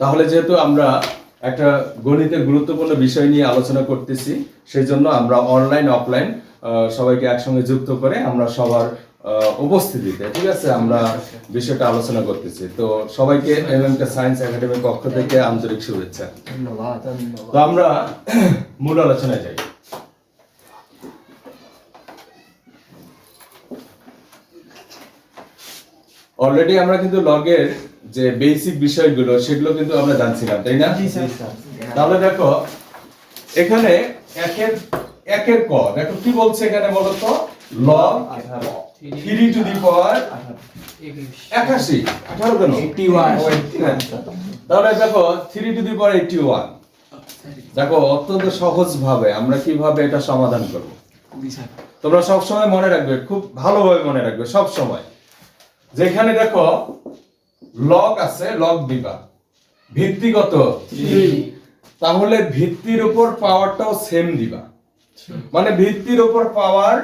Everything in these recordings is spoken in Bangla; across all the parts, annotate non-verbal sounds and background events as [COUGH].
তাহলে যেহেতু আমরা একটা গণিতের গুরুত্বপূর্ণ বিষয় নিয়ে আলোচনা করতেছি সেই জন্য আমরা অনলাইন অফলাইন সবাইকে একসঙ্গে যুক্ত করে আমরা সবার উপস্থিতিতে ঠিক আছে আমরা বিষয়টা আলোচনা করতেছি। তো সবাইকে এমএমকে সায়েন্স একাডেমির পক্ষ থেকে আন্তরিক শুভেচ্ছা। তো আমরা [CLEARS THROAT] মূল আলোচনায় যাই। অলরেডি আমরা কিন্তু লগের যে বেসিক বিষয়গুলো সেগুলো কিন্তু আমরা জানছিলাম তাই না? তাহলে দেখো এখানে একের একের ক দেখো কি বলছে এখানে বলো তো log three to the power একাশি আঠারো কেন? তাহলে দেখো three to the power eighty one দেখো অত্যন্ত সহজ ভাবে আমরা কীভাবে এটা সমাধান করব? তোমরা সব সময় মনে রাখবে খুব ভালোভাবে মনে রাখবে সব সময় যেখানে দেখো লগ আছে লগ দিবা ভিত্তিগত। তাহলে ভিত্তির উপর পাওয়ারটাও সেম দিবা। মানে ভিত্তির উপর পাওয়ার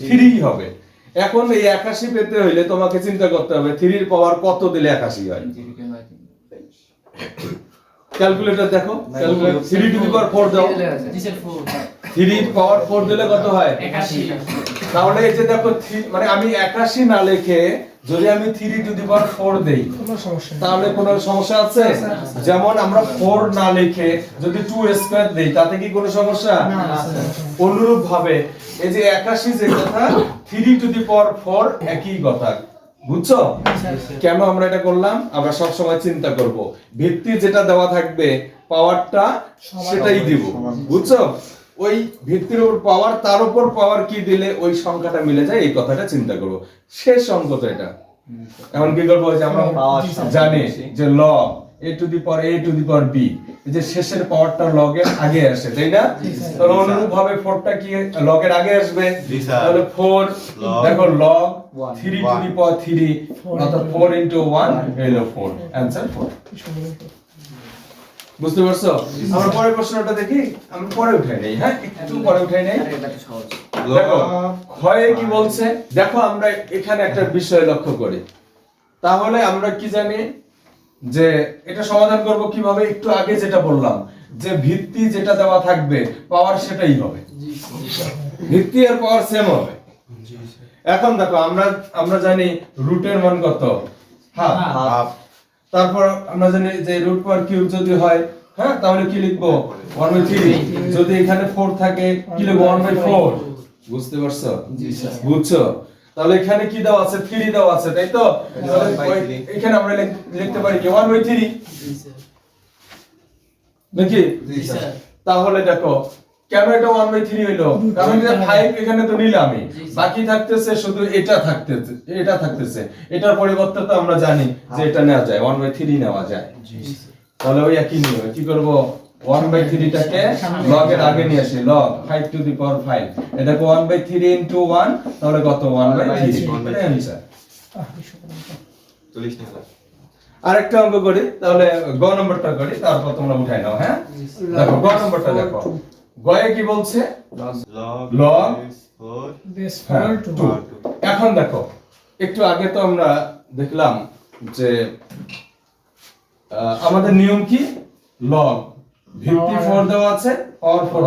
থ্রি হবে। এখন এই একাশি পেতে হইলে তোমাকে চিন্তা করতে হবে থ্রির পাওয়ার কত দিলে একাশি হয়? ক্যালকুলেটর দেখো three to the power four দাও। থ্রি পাওয়ার ফোর দিলে কত হয়? তাহলে এই যে দেখো মানে আমি একাশি না লিখে যদি আমি three to the power four দেই তাহলে কোনো সমস্যা আছে? যেমন আমরা ফোর না লিখে যদি টু স্কোয়ার দেই তাতে কি কোনো সমস্যা? অনুরূপ ভাবে এই যে একাশি যে কথা three to the power four একই কথা বুঝছ? কেন আমরা এটা করলাম? আমরা সব সময় চিন্তা করব। ভিত্তি যেটা দেওয়া থাকবে পাওয়ারটা সেটাই দিব বুঝছ? ওই ভিত্তির উপর পাওয়ার তার উপর পাওয়ার কি দিলে ওই সংখ্যাটা মিলে যায়? এই কথাটা চিন্তা করব। শেষ অঙ্ক তো এটা। এখন কি করব? যে আমরা জানি যে log a to the power a to the power b যে শেষের পাওয়ারটা লগের আগে আসে তাই না? তাহলে অনুরূপ ভাবে ফোরটা কি লগের আগে আসবে? তাহলে ফোর দেখো log three to the power three অর্থাৎ four into one four answer four বুঝতে পারছ? আমরা পরের প্রশ্নটা দেখি আমরা পরে উঠাই নেই হ্যাঁ? একটু পরে উঠাই নেই। দেখো ক্ষয়ে কি বলছে? দেখো আমরা এখানে একটা বিষয় লক্ষ্য করি। তাহলে আমরা কি জানি? যে এটা সমাধান করব কীভাবে? একটু আগে যেটা বললাম যে ভিত্তি যেটা দেওয়া থাকবে পাওয়ার সেটাই হবে। ভিত্তি আর পাওয়ার সেম হবে। এখন দেখো আমরা আমরা জানি রুটের মান কত? হাফ হাফ তারপর আমরা জানি যে রুট পাওয়ার কিউব যদি হয় হ্যাঁ তাহলে কি লিখব? ওয়ান বাই থ্রি যদি এখানে ফোর থাকে কি লিখব? ওয়ান বাই ফোর বুঝতে পারছ? বুঝছ? তাহলে এখানে কি দেওয়া আছে? থ্রি দেওয়া আছে তাই তো. এখানে আমরা লিখতে পারি কি? ওয়ান বাই থ্রি নাকি? তাহলে দেখো কেন এটা ওয়ান বাই থ্রি হইল? কারণ এটা ফাইভ এখানে তো নিলামই। বাকি থাকতেছে শুধু এটা থাকতেছে এটা থাকতেছে। এটার পরিবর্তে তো আমরা জানি যে এটা নেওয়া যায় ওয়ান বাই থ্রি নেওয়া যায়। তাহলে ওই একই নিয়ম কি করব? ওয়ান বাই থ্রিটাকে লগের আগে নিয়ে আসি log five to the power five এটাকে one by three into one তাহলে কত? ওয়ান বাই থ্রি আরেকটা অঙ্ক করি তাহলে গ নম্বরটা করি তারপর তোমরা উঠাই নাও হ্যাঁ? দেখো গ নম্বরটা দেখো। গয়ে কি বলছে? লগ হ্যাঁ, two। এখন দেখো একটু আগে তো আমরা দেখলাম যে আমাদের নিয়ম কি? লগ ভিত্তি ফোর দেওয়া আছে পাওয়ার ফোর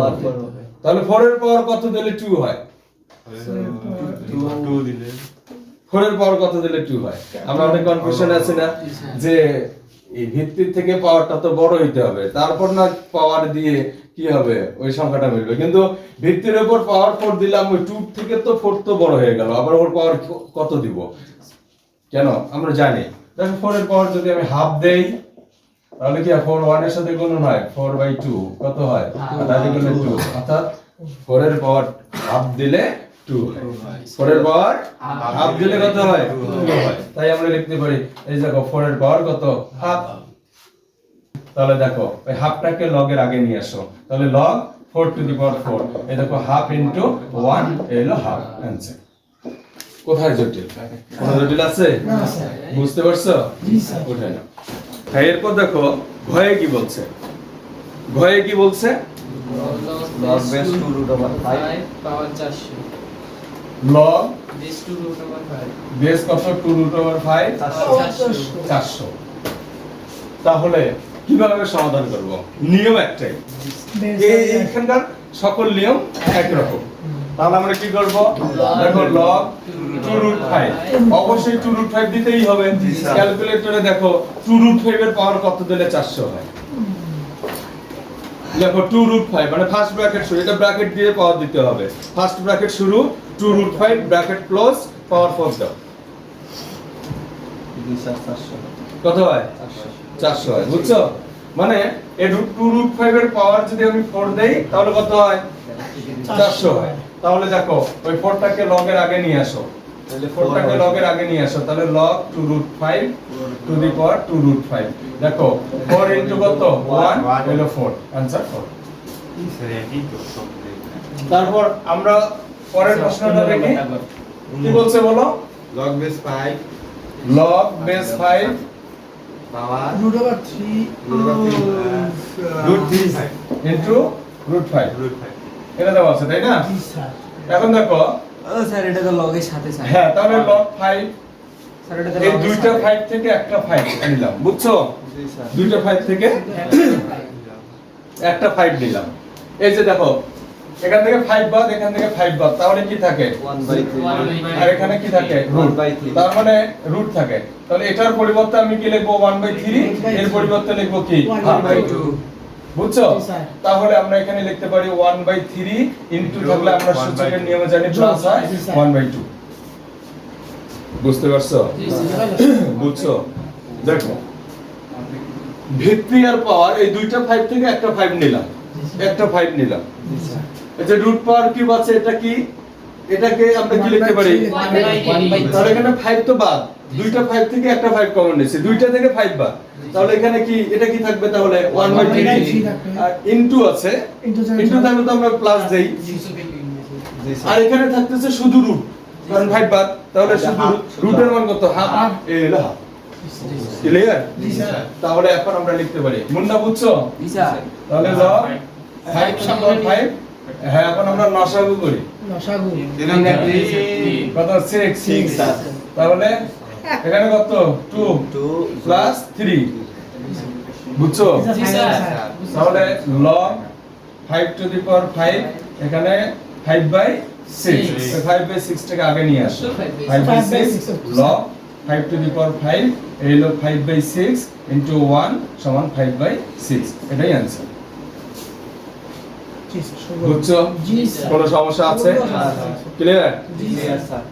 তাহলে ফোর এর পাওয়ার কত দিলে টু হয়? টু দিলে। ফোর এর পাওয়ার কত দিলে টু হয়? আমরা অনেক কনফিউশন আছে না যে এই ভিত্তির থেকে পাওয়ারটা তো বড় হইতে হবে। তারপর না পাওয়ার দিয়ে কি হবে? ওই সংখ্যাটা মিলবে কিন্তু ভিত্তির উপর পাওয়ার ফোর দিলাম ওই টু থেকে তো ফোর তো বড় হয়ে গেল। আবার ওর পাওয়ার কত দিব? কেন? আমরা জানি। দেখো ফোর এর পাওয়ার যদি আমি হাফ দেই তাহলে কি ফোর ওয়ানের সাথে গুণ হয়? ফোর বাই টু কত হয়? তাহলে গুণ টু অর্থাৎ ফোর এর পাওয়ার হাফ দিলে টু হয়। ফোর এর পাওয়ার হাফ দিলে কত হয়? টু হয়। তাই আমরা লিখতে পারি এই দেখো ফোর এর পাওয়ার কত? হাফ তাহলে দেখো ওই হাফটাকে লগের আগে নিয়ে আসো। তাহলে log four to the power four এই দেখো হাফ ইন্টু ওয়ান এলো হাফ অ্যান্সার কোথায় জটিল? কোনো জটিল আছে? বুঝতে পারছ? উঠে নাও। হ্যাঁ এরপর দেখো ভয়ে কি বলছে? ভয়ে কি বলছে? Log base two root over five log কত? টু রুট ওভার চারশো। তাহলে কীভাবে সমাধান করব? নিয়ম একটাই। এইখানকার সকল নিয়ম একরকম। তাহলে আমরা কি করব? দেখো লগ টু রুট ফাইভ। অবশ্যই টু রুট ফাইভ দিতেই হবে। ক্যালকুলেটরে দেখো টু রুট ফাইভ এর পাওয়ার কত দিলে চারশো হয়? দেখো টু রুট ফাইভ মানে ফার্স্ট ব্র্যাকেট শুরু। এটা ব্র্যাকেট দিয়ে পাওয়ার দিতে হবে। ফার্স্ট ব্র্যাকেট শুরু two root five bracket close power four দাও। কত হয়? চারশো হয় বুঝছ? মানে টু রুট ফাইভ এর পাওয়ার যদি আমি ফোর দেই তাহলে কত হয়? চারশো হয়। তাহলে দেখো ওই ফোরটাকে লগের আগে নিয়ে আসো। ফোরটাকে লগের আগে নিয়ে আসো তাহলে log two root five to the power two root five দেখো ফোর ইন্টু কত? ওয়ান হলো ফোর অ্যান্সার ফোর তারপর আমরা পরের প্রশ্নটা দেখি। কি বলছে বলো? Log base 5 log base five power root over three root over three, uh, root 3 into root five root 5 এটা দেওয়া আছে তাই না? এখন দেখো ও স্যার এটা তো লগের সাথে স্যার। হ্যাঁ তাহলে স্যার এটা এই দুইটা থেকে একটা ফাইভ নিলাম বুঝছ? জি স্যার। দুইটা ফাইভ থেকে একটা ফাইভ নিলাম। এই যে দেখো এখান থেকে ফাইভ বাদ এখান থেকে ফাইভ বাদ। তাহলে কি থাকে? 1/3 আর এখানে কি থাকে? রুট 1 by তার মানে রুট থাকে। তাহলে এটার পরিবর্তে আমি কি লিখব? ওয়ান বাই থ্রি এর পরিবর্তে লিখব কি? One half by by two। Two বুঝছ? তাহলে আমরা এখানে লিখতে পারি ওয়ান বাই থ্রি ইন্টু থাকলে আমরা সূচকের নিয়মে জানি প্লাস হয়। ওয়ান বাই টু বুঝতে পারছ? বুঝছ? দেখো ভিত্তি আর পাওয়ার এই দুইটা ফাইভ থেকে একটা ফাইভ নিলাম। একটা ফাইভ নিলাম। যে রুট পাওয়ার কিউব আছে এটা কি? এটাকে আমরা কি লিখতে পারি। তাহলে এখানে ফাইভ তো বাদ। দুইটা ফাইভ থেকে একটা ফাইভ কমন নিয়েছি। দুইটা থেকে ফাইভ বাদ। তাহলে এখানে কি এটা কি থাকবে তাহলে? ওয়ান বাই থ্রি আর ইনটু আছে। ইনটু থাকলে তো আমরা প্লাস দেই। আর এখানে থাকতেছে শুধু রুট কারণ ফাইভ বাদ। তাহলে শুধু রুটের মান কত? হাফ। এই হাফ ক্লিয়ার তাহলে এখন আমরা লিখতে পারি। মুন্না বুঝছ? তাহলে লগ ফাইভ ফাইভ হ্যাঁ এখন আমরা নসাগু করি। লসাগু কত সিক্স। স্যার। তাহলে এখানে কত? টু 2 প্লাস থ্রি বুঝছ। তাহলে log five to the power five এখানে five by six. Five by six টাকে আগে নিয়ে আসো। Five by six log five to the power five এই হলো five by six into one সমান ফাইভ বাই সিক্স এটাই অ্যান্সার। বুঝছ? কোনো সমস্যা আছে। Clear sir